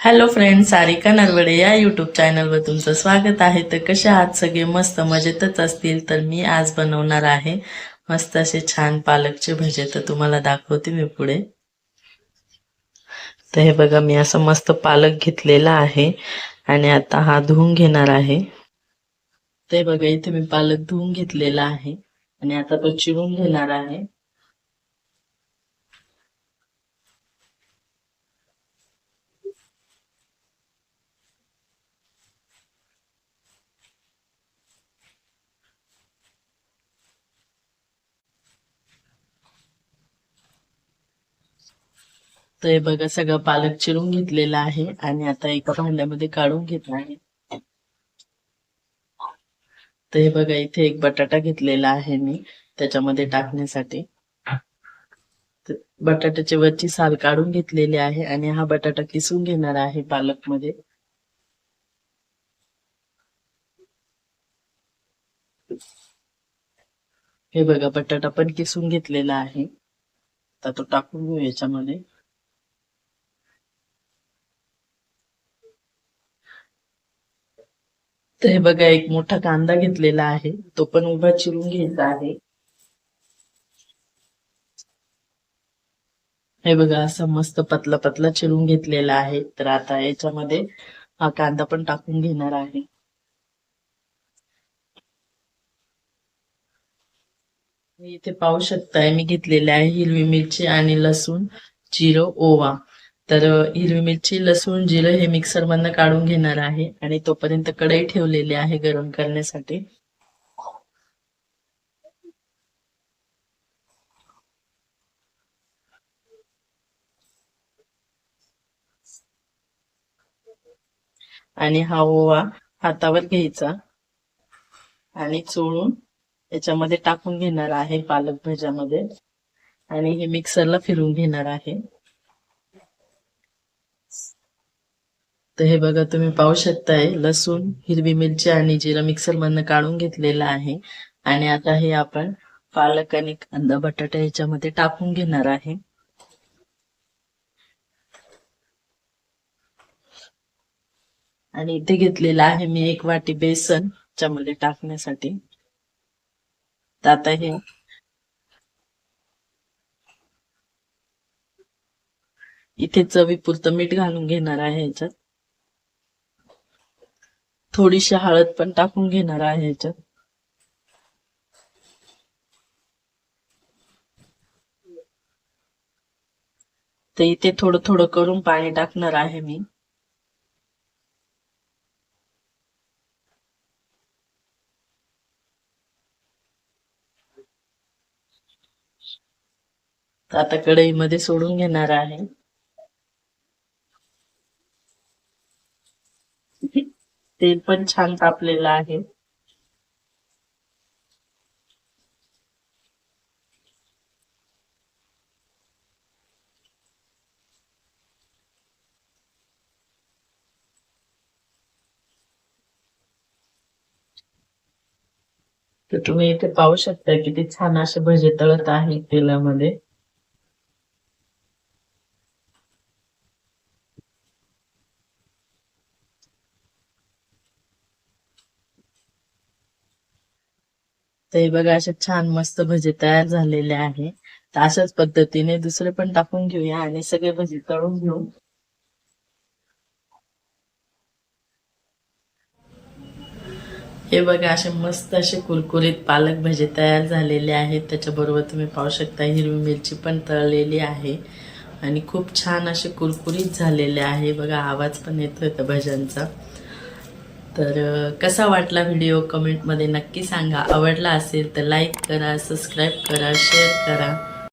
Hello friend Sarika Narwade या YouTube चॅनलवर तुमचं स्वागत आहे. तर कसे आहात सगळे? मस्त मजेतच असतील तर मी आज बनवणार आहे मस्त असे छान पालकचे भजे. तर तुम्हाला दाखवते मी पुढे. तर हे बघा मी असं मस्त पालक घेतलेला आहे आणि आता हा धुवून घेणार आहे. ते बघा इथे मी पालक धुवून घेतलेला आहे आणि आता तो चिरून घेणार आहे. तर हे बघा सगळं पालक चिरून घेतलेला आहे आणि आता एका भांड्यामध्ये काढून घेतला आहे. तर हे बघा इथे एक बटाटा घेतलेला आहे मी त्याच्यामध्ये टाकण्यासाठी. बटाट्याच्या बटाट्याची वरची साल काढून घेतलेली आहे आणि हा बटाटा किसून घेणार आहे पालकमध्ये हे बघा बटाटा पण किसून घेतलेला आहे. आता तो टाकून घेऊ याच्यामध्ये. तर हे बघा एक मोठा कांदा घेतलेला आहे. तो पण उभा चिरून घ्यायचा आहे. हे बघा असं मस्त पतला पतला चिरून घेतलेला आहे. तर आता याच्यामध्ये हा कांदा पण टाकून घेणार आहे. मी इथे पाहू शकताय मी घेतलेले आहे हिरवी मिरची आणि लसूण जिरो ओवा. तर हिरवी मिरची लसूण जिरं हे मिक्सर मधनं काढून घेणार आहे आणि तोपर्यंत कढई ठेवलेली आहे गरम करण्यासाठी. आणि हा ओवा हातावर घ्यायचा आणि चोळून याच्यामध्ये टाकून घेणार आहे पालक भाज्यामध्ये. आणि हे मिक्सरला फिरून घेणार आहे. तर हे बघा तुम्ही पाहू शकताय लसूण हिरवी मिरची आणि जिरं मिक्सर मधनं काढून घेतलेलं आहे. आणि आता हे आपण पालक आणि कांदा बटाटा याच्यामध्ये टाकून घेणार आहे. आणि इथे घेतलेला आहे मी एक वाटी बेसन त्याच्यामध्ये टाकण्यासाठी. तर आता हे इथे चवीपुरतं मीठ घालून घेणार आहे याच्यात. थोडीशी हळद पण टाकून घेणार आहे याच्यात. तर इथे थोडं थोडं करून पाणी टाकणार आहे मी. आता कढईमध्ये सोडून घेणार आहे. तेल पण छान तापलेलं आहे. तर तुम्ही इथे पाहू शकता किती छान असे भजे तळत आहे तेलामध्ये. तर हे बघा असे छान मस्त भजे तयार झालेले आहे. तर अशाच पद्धतीने दुसरे पण टाकून घेऊया आणि सगळे भजे तळून घेऊ. हे बघा असे मस्त असे कुरकुरीत पालक भजे तयार झालेले आहेत. त्याच्याबरोबर तुम्ही पाहू शकता हिरवी मिरची पण तळलेली आहे. आणि खूप छान असे कुरकुरीत झालेले आहे. बघा आवाज पण येतोय त्या भज्यांचा. तर कसा वाटला व्हिडिओ कमेंटमध्ये नक्की सांगा. आवडला असेल तर लाईक करा सबस्क्राईब करा शेअर करा.